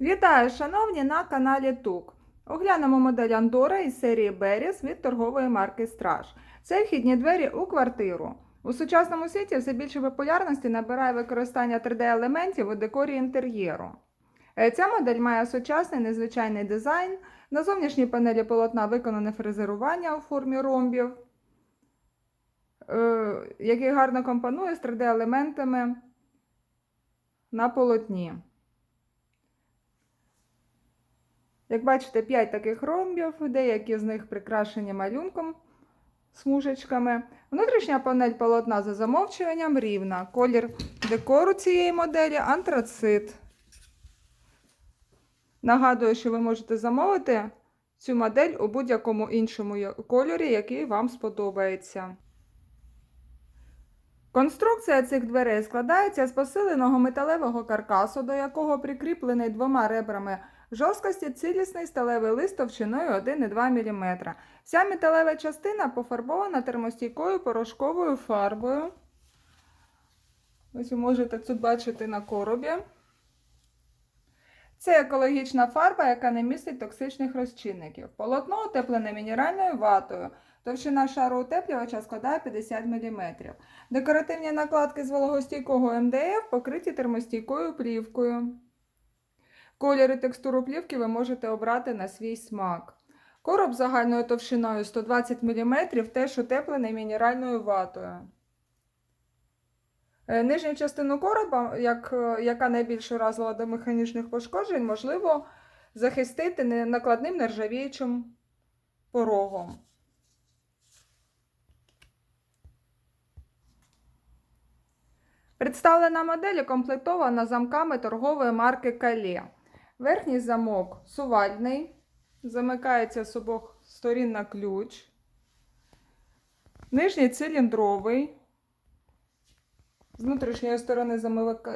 Вітаю, шановні, на каналі ТУК. Оглянемо модель Андора із серії Беріс від торгової марки Страж. Це вхідні двері у квартиру. У сучасному світі все більше популярності набирає використання 3D-елементів у декорі інтер'єру. Е, Ця модель має сучасний незвичайний дизайн. На зовнішній панелі полотна виконане фрезерування у формі ромбів, е, який гарно компонує з 3D-елементами на полотні. Як бачите, 5 таких ромбів, деякі з них прикрашені малюнком смужечками. Внутрішня панель полотна за замовчуванням рівна. Колір декору цієї моделі антрацит. Нагадую, що ви можете замовити цю модель у будь-якому іншому кольорі, який вам сподобається. Конструкція цих дверей складається з посиленого металевого каркасу, до якого прикріплений двома ребрами жорсткості цілісний сталевий лист товщиною 1,2 мм. Вся металева частина пофарбована термостійкою порошковою фарбою. Ось ви можете тут бачити на коробі. Це екологічна фарба, яка не містить токсичних розчинників. Полотно утеплене мінеральною ватою. Товщина шару утеплювача складає 50 мм. Декоративні накладки з вологостійкого МДФ покриті термостійкою плівкою. Колір і текстуру плівки ви можете обрати на свій смак. Короб загальною товщиною 120 мм теж утеплений мінеральною ватою. Е, Нижню частину короба, як, е, яка найбільш уразила до механічних пошкоджень, можливо захистити накладним нержавіючим порогом. Представлена модель укомплектована замками торгової марки Калє. Верхній замок сувальний, замикається з обох сторін на ключ. Нижній циліндровий. З внутрішньої сторони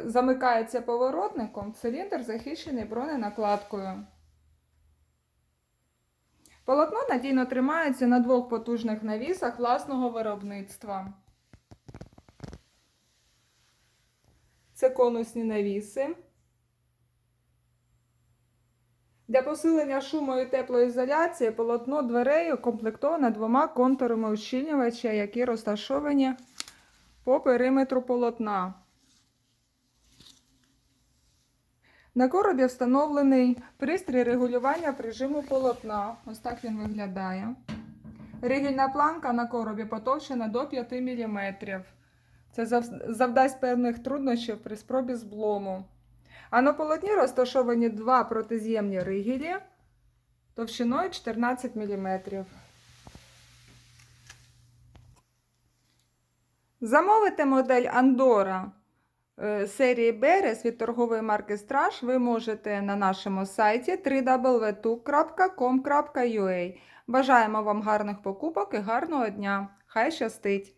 замикається поворотником, циліндр захищений броненакладкою. Полотно надійно тримається на двох потужних навісах власного виробництва. Це конусні навіси. Для посилення шуму і теплоізоляції полотно дверей укомплектоване двома контурами ущільнювача, які розташовані по периметру полотна. На коробі встановлений пристрій регулювання прижиму полотна. Ось так він виглядає. Ригільна планка на коробі потовщена до 5 мм. Це завдасть певних труднощів при спробі зблому. А на полотні розташовані два протиз'ємні ригелі товщиною 14 мм. Замовити модель Андора е, серії Берес від торгової марки Страж ви можете на нашому сайті www.com.ua. Бажаємо вам гарних покупок і гарного дня! Хай щастить!